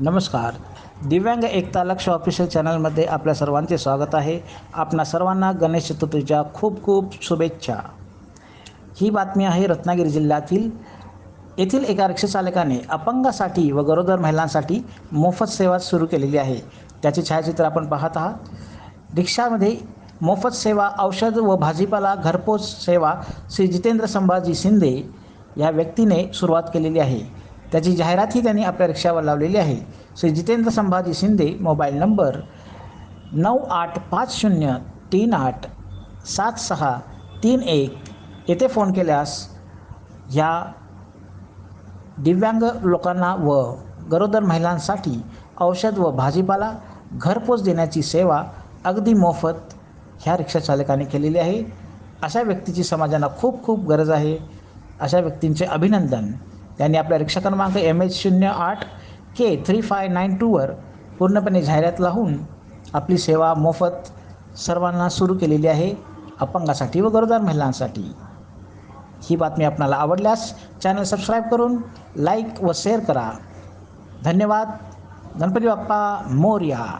नमस्कार. दिव्यांग एकता लक्ष ऑफिशियल चॅनलमध्ये आपल्या सर्वांचे स्वागत आहे. आपणा सर्वांना गणेश चतुर्थीच्या खूप खूप शुभेच्छा. ही बातमी आहे रत्नागिरी जिल्ह्यातील येथील एका रिक्षाचालकाने अपंगासाठी व गरोदर महिलांसाठी मोफत सेवा सुरू केलेली आहे. त्याचे छायाचित्र आपण पाहत आहात. रिक्षामध्ये मोफत सेवा औषध व भाजीपाला घरपोच सेवा श्री जितेंद्र संभाजी शिंदे या व्यक्तीने सुरुवात केलेली आहे. त्याची जाहिरातही त्यांनी आपल्या रिक्षावर लावलेली आहे. श्री जितेंद्र संभाजी शिंदे मोबाईल नंबर नऊ आठ पाच शून्य तीन आठ सात सहा तीन एक येथे फोन केल्यास ह्या दिव्यांग लोकांना व गरोदर महिलांसाठी औषध व भाजीपाला घरपोच देण्याची सेवा अगदी मोफत ह्या रिक्षाचालकाने केलेली आहे. अशा व्यक्तीची समाजाला खूप खूप गरज आहे. अशा व्यक्तींचे अभिनंदन. त्यांनी आपल्या रिक्षा क्रमांक एम एच शून्य आठ के थ्री फाय नाईन टूवर पूर्णपणे जाहिरात लावून आपली सेवा मोफत सर्वांना सुरू केलेली आहे. अपंगासाठी व गरोदर महिलांसाठी. ही बातमी आपणाला आवडल्यास चॅनल सबस्क्राईब करून लाईक व शेअर करा. धन्यवाद. गणपती बाप्पा मोर्या.